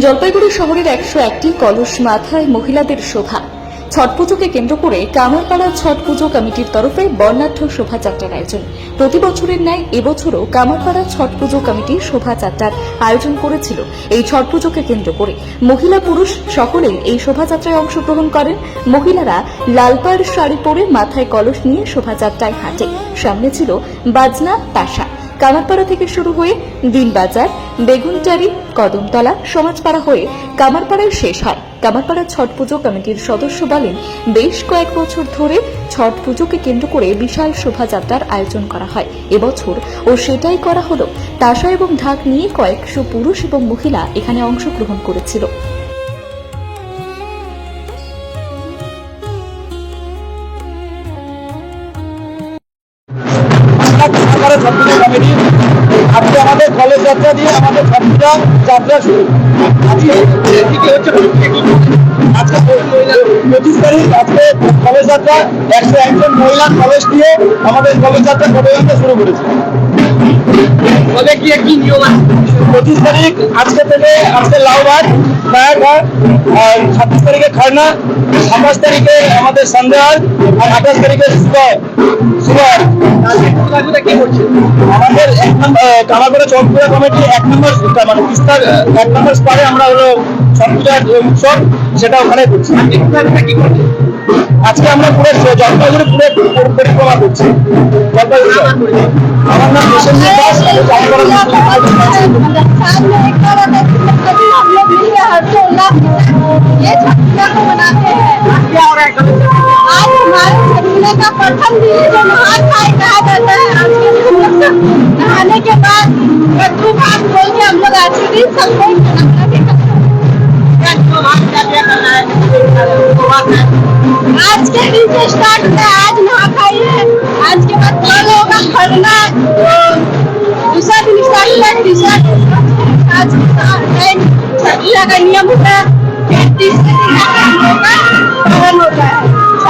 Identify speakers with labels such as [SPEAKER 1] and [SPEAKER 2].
[SPEAKER 1] জলপাইগুড়ি শহরের একশো একটি কলস মাথায় মহিলাদের শোভা। ছট পুজোকে কেন্দ্র করে কামারপাড়া ছট পুজো কমিটির তরফে বর্ণাঢ্য শোভাযাত্রার আয়োজন। প্রতি বছরের ন্যায় এবছরও কামারপাড়া ছট পুজো কমিটি শোভাযাত্রার আয়োজন করেছিল। এই ছট পুজোকে কেন্দ্র করে মহিলা পুরুষ সকলেই এই শোভাযাত্রায় অংশগ্রহণ করেন। মহিলারা লালপাড় শাড়ি পরে মাথায় কলস নিয়ে শোভাযাত্রায় হাঁটে। সামনে ছিল বাজনা, তাসা। কামারপাড়া থেকে শুরু হয়ে দিনবাজার বেগুনটারি কদমতলা, সমাজপাড়া হয়ে কামারপাড়ায় শেষ হয়। কামারপাড়া ছট পুজো কমিটির সদস্য বলেন, বেশ কয়েক বছর ধরে ছট পুজোকে কেন্দ্র করে বিশাল শোভাযাত্রার আয়োজন করা হয়। এবছর ও সেটাই করা হলো। তাসা এবং ঢাক নিয়ে কয়েকশো পুরুষ এবং মহিলা এখানে অংশগ্রহণ করেছিল।
[SPEAKER 2] সরকারের ছাত্রদের কমিটি আজকে আমাদের কলেজ যাত্রা দিয়ে আমাদের ছাত্রীরা যাত্রা শুরু। আজকে পঁচিশ তারিখ আজকে কলেজ যাত্রা। একশো একজন মহিলা কলেজ দিয়ে আমাদের কলেজ যাত্রা পদযাত্রা শুরু করেছে।
[SPEAKER 3] কবে কি কি নিয়ম আছে?
[SPEAKER 2] পঁচিশ তারিখ আজকে থেকে আজকে লাউবাদ নায়াঘাট আর ছাব্বিশ তারিখে খড়না সাতাশ তারিখে আমাদের সন্দেহাল আর আঠাশ তারিখে আমাদের এক চকপুরা কমিটি এক নম্বর মানে বিস্তার এক নম্বর স্পারে আমরা হলো ছট পূজার উৎসব সেটা ওখানে করছি
[SPEAKER 3] কি করছে
[SPEAKER 2] আজকে আমরা পুরো জলপাইগুড়ি পুরো পরিক্রমা করছি জলপাইগুড়ি আমার নাম বিশেষ দাস আমি
[SPEAKER 4] नहाने का प्रथम दिन जो महान खाई कहा जाता है। आज के नहाने के बाद कद्दू भात बोल के हम लोग आज के दिन
[SPEAKER 3] सबको आज
[SPEAKER 4] के दिन से स्टार्ट होता है। आज नहा खाई आज के बाद कल होगा? खरना दूसरा दिन स्टार्ट होता है। तीसरा आज का नियम होता है। तीसरे दिन होगा होता है।